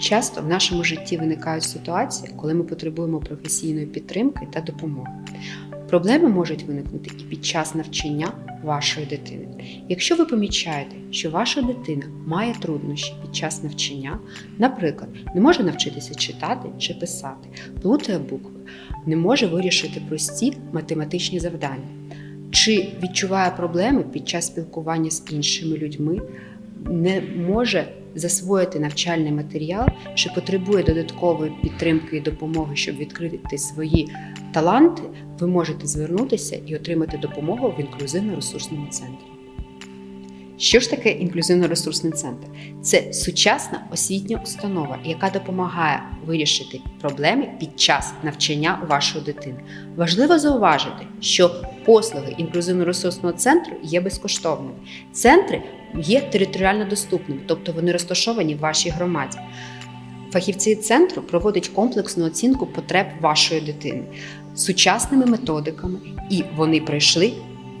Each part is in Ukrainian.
Часто в нашому житті виникають ситуації, коли ми потребуємо професійної підтримки та допомоги. Проблеми можуть виникнути і під час навчання вашої дитини. Якщо ви помічаєте, що ваша дитина має труднощі під час навчання, наприклад, не може навчитися читати чи писати, плутає букви, не може вирішити прості математичні завдання, чи відчуває проблеми під час спілкування з іншими людьми, не може засвоїти навчальний матеріал, чи потребує додаткової підтримки і допомоги, щоб відкрити свої таланти, ви можете звернутися і отримати допомогу в інклюзивно-ресурсному центрі. Що ж таке інклюзивно-ресурсний центр? Це сучасна освітня установа, яка допомагає вирішити проблеми під час навчання вашої дитини. Важливо зауважити, що послуги інклюзивно-ресурсного центру є безкоштовними. Центри є територіально доступними, тобто вони розташовані в вашій громаді. Фахівці центру проводять комплексну оцінку потреб вашої дитини сучасними методиками, і вони пройшли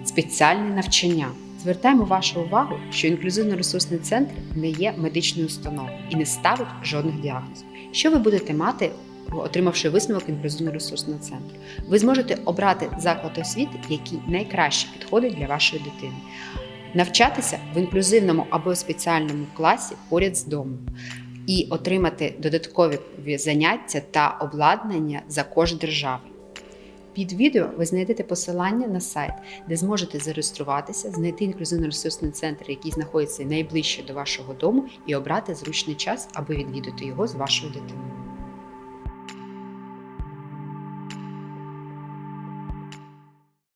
спеціальне навчання. Звертаємо вашу увагу, що інклюзивно-ресурсний центр не є медичною установою і не ставить жодних діагнозів. Що ви будете мати, отримавши висновок інклюзивно-ресурсного центру? Ви зможете обрати заклад освіти, який найкраще підходить для вашої дитини, навчатися в інклюзивному або спеціальному класі поряд з домом і отримати додаткові заняття та обладнання за кошт держави. Під відео ви знайдете посилання на сайт, де зможете зареєструватися, знайти інклюзивно-ресурсний центр, який знаходиться найближче до вашого дому, і обрати зручний час, аби відвідати його з вашою дитиною.